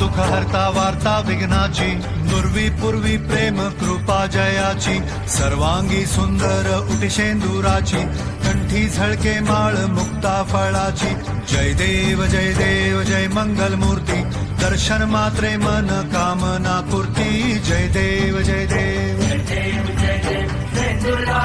सुख हरता वार्ता विघ्नाची दुर्वी पूर्वी प्रेम कृपा जयाची सर्वांगी सुंदर उटिशेंदुराची कंठी झळके माळ मुक्ता फळाची. जय देव जय देव जय मंगल मूर्ती दर्शन मात्रे मन कामना पूर्ती. जय देव जय देव.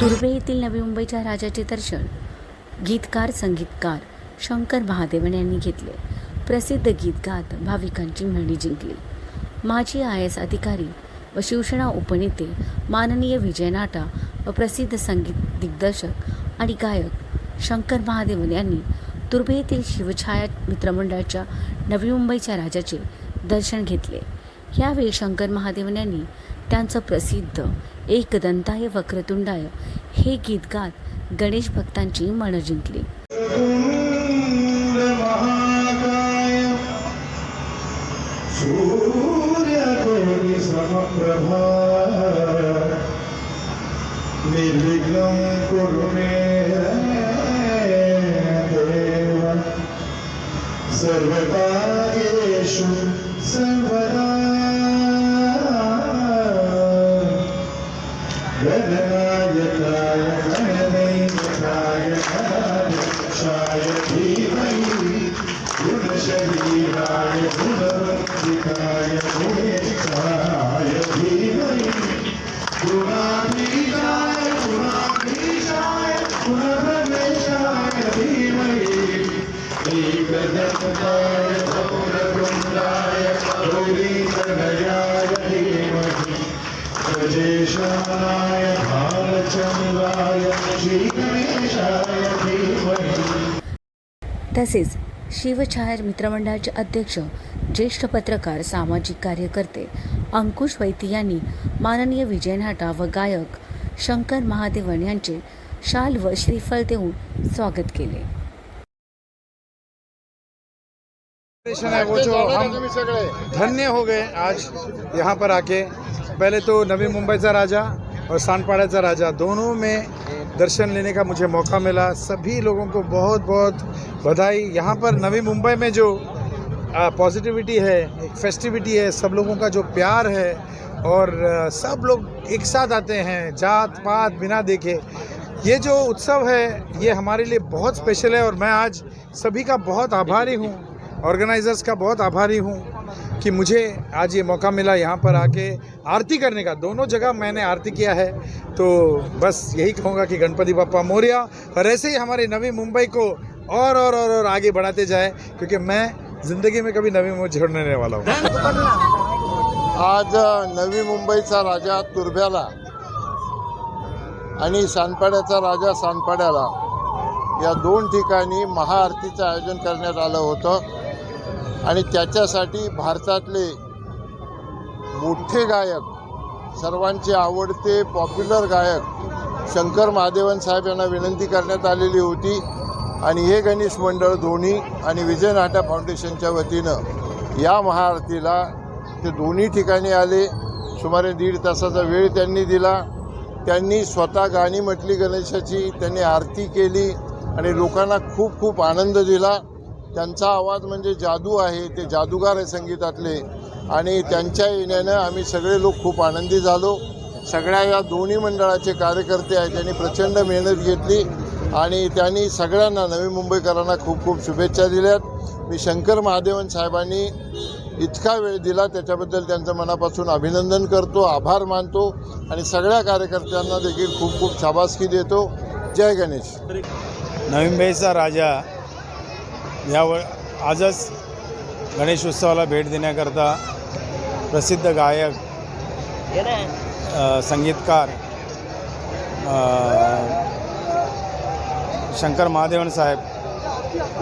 तुर्भे येथील नवी मुंबईच्या राजाचे दर्शन. गीतकार संगीतकार शंकर महादेवन यांनी घेतले. प्रसिद्ध गीत गात भाविकांची मंडी जिंकली. माजी आय एस अधिकारी व शिवसेना उपनेते माननीय विजय नाटा व प्रसिद्ध संगीत दिग्दर्शक आणि गायक शंकर महादेवन यांनी दुर्बे येथील शिवछाया मित्रमंडळाच्या नवी मुंबईच्या राजाचे दर्शन घेतले. यावेळी शंकर महादेवन यांनी त्यांचं प्रसिद्ध एकदंताय वक्रतुंडाय हे गीत गात गणेश भक्तांची मनं जिंकली. सर्वदा सर्वदा Hare तसेच शिवछाया मित्रमंडळाचे अध्यक्ष ज्येष्ठ पत्रकार सामाजिक कार्यकर्ते अंकुश वैती यांनी माननीय विजय नाटा व गायक शंकर महादेवन यांचे शाल व श्रीफळ देऊन स्वागत केले जनरेशन वो जो हम धन्य हो गए आज यहाँ पर आके पहले तो नवी मुंबई का राजा और सानपाड़ा राजा, दोनों में दर्शन लेने का मुझे मौका मिला। सभी लोगों को बहुत बहुत बधाई। यहाँ पर नवी मुंबई में जो पॉजिटिविटी है, एक फेस्टिविटी है, सब लोगों का जो प्यार है और सब लोग एक साथ आते हैं, जात, पात, बिना देखे। ये जो उत्सव है, ये हमारे लिए बहुत स्पेशल है और मैं आज सभी का बहुत आभारी हूँ ऑर्गेनाइजर्स का बहुत आभारी हूँ। कि मुझे आज ये मौका मिला यहाँ पर आके आरती करने का। दोनों जगह मैंने आरती किया है। तो बस यही कहूँगा कि गणपति बापा मोरिया और ऐसे ही हमारी नवी मुंबई को और और और, और आगे बढ़ाते जाए क्योंकि मैं ज़िंदगी में कभी नवी मुंबई छोड़ने वाला हूँ। आज नवी मुंबईचा राजा तुर्ब्याला आणि सानपाड्याचा राजा सानपाड्याला या दोन ठिकाणी महाआरतीचं आयोजन करण्यात आलं होतं. आणि त्याच्यासाठी भारतातले मोठे गायक सर्वांचे आवडते पॉप्युलर गायक शंकर महादेवन साहेब यांना विनंती करण्यात आलेली होती. आणि हे गणेश मंडळ दोन्ही आणि विजय नाटा फाउंडेशनच्या वतीनं या महाआरतीला ते दोन्ही ठिकाणी आले. सुमारे दीड तासाचा वेळ त्यांनी दिला. त्यांनी स्वतः गाणी म्हटली गणेशाची त्यांनी आरती केली आणि लोकांना खूप खूप आनंद दिला. त्यांचा आवाज म्हणजे जादू आहे ते जादूगार आहे संगीतातले. आणि त्यांच्या येण्यानं आम्ही सगळे लोक खूप आनंदी झालो. सगळ्या या दोन्ही मंडळाचे कार्यकर्ते आहेत त्यांनी प्रचंड मेहनत घेतली. आणि त्यांनी सगळ्यांना नवी मुंबईकरांना खूप खूप शुभेच्छा दिल्यात. मी शंकर महादेवन साहेबांनी इतका वेळ दिला त्याच्याबद्दल त्यांचं मनापासून अभिनंदन करतो आभार मानतो. आणि सगळ्या कार्यकर्त्यांना देखील खूप खूप शाबासकी देतो. जय गणेश. नवी मुंबईचा राजा यावर आजच गणेश उत्सवाला भेट देण्याकरता प्रसिद्ध गायक संगीतकार शंकर महादेवन साहेब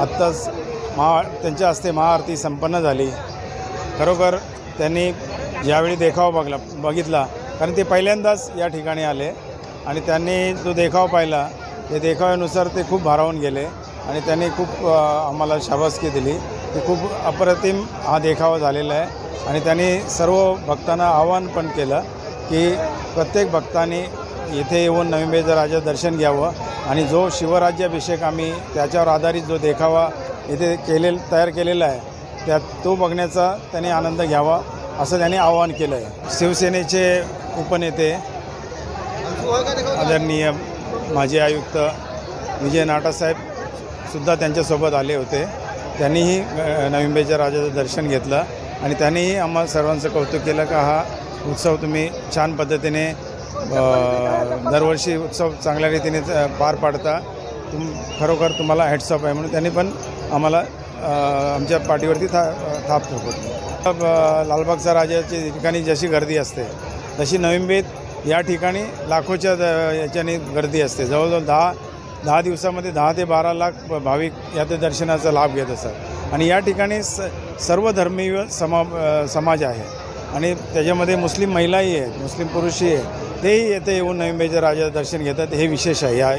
आत्ताच महा त्यांच्या हस्ते महाआरती संपन्न झाली. खरोखर त्यांनी यावेळी देखावा बघला बघितला कारण ते पहिल्यांदाच या ठिकाणी आले आणि त्यांनी जो देखावा पाहिला त्या देखाव्यानुसार ते खूप भारावून गेले. आणि त्यांनी खूप आम्हाला शाबासकी दिली. की खूप अप्रतिम हा देखावा झालेला आहे. आणि त्यांनी सर्व भक्तांना आवाहन पण केलं की प्रत्येक भक्तांनी इथे येऊन नवीन राजा दर्शन घ्यावं. आणि जो शिवराज्याभिषेक आम्ही त्याच्यावर आधारित जो देखावा इथे केले तयार केलेला आहे त्यात तो बघण्याचा त्यांनी आनंद घ्यावा असं त्यांनी आवाहन केलं आहे शिवसेनेचे उपनेते आदरणीय माजी आयुक्त विजय नाटासाहेब सुद्धा त्यांच्यासोबत आले होते. त्यांनीही अ, राजाचं दर्शन घेतलं आणि त्यांनीही आम्हा सर्वांचं कौतुक केलं का हा उत्सव तुम्ही छान पद्धतीने दरवर्षी उत्सव चांगल्या रीतीने पार पाडता. तुम खरोखर तुम्हाला हॅट्सअप आहे म्हणून त्यांनी पण आम्हाला आमच्या पाठीवरती था थाप ठोकवली. लालबागचा राजाच्या ठिकाणी जशी गर्दी असते तशी नवीनबेत या ठिकाणी लाखोच्या द- याच्याने गर्दी असते. जवळजवळ दहा दहा दिवसामध्ये दहा ते बारा लाख भाविक या ते दर्शनाचा लाभ घेत असतात. आणि या ठिकाणी स सर्व धर्मीय समा समाज आहे. आणि त्याच्यामध्ये मुस्लिम महिलाही आहेत मुस्लिम पुरुषही आहेत. तेही येथे येऊन नवीनबेच्या राजा दर्शन घेतात हे विशेष आहे या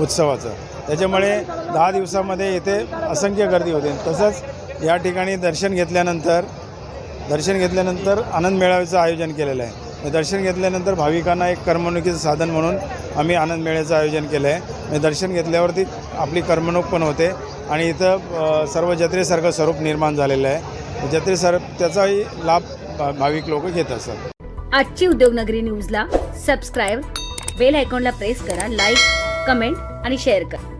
उत्सवाचं. त्याच्यामुळे दहा दिवसामध्ये येथे असंख्य गर्दी होते. तसंच या ठिकाणी दर्शन घेतल्यानंतर दर्शन घेतल्यानंतर आनंद मेळाव्याचं आयोजन केलेलं आहे. दर्शन घेतल्यानंतर भाविकांना एक करमणुकीचं साधन म्हणून आम्ही आनंद मेळ्याचं आयोजन केलं आहे. म्हणजे दर्शन घेतल्यावरती आपली करमणूक पण होते आणि इथं सर्व जत्रेसारखं स्वरूप निर्माण झालेलं आहे. जत्रेसार त्याचाही लाभ भा- भाविक लोक घेत असतात. आजची उद्योगनगरी न्यूजला सबस्क्राईब बेल आयकॉनला प्रेस करा लाईक कमेंट आणि शेअर करा.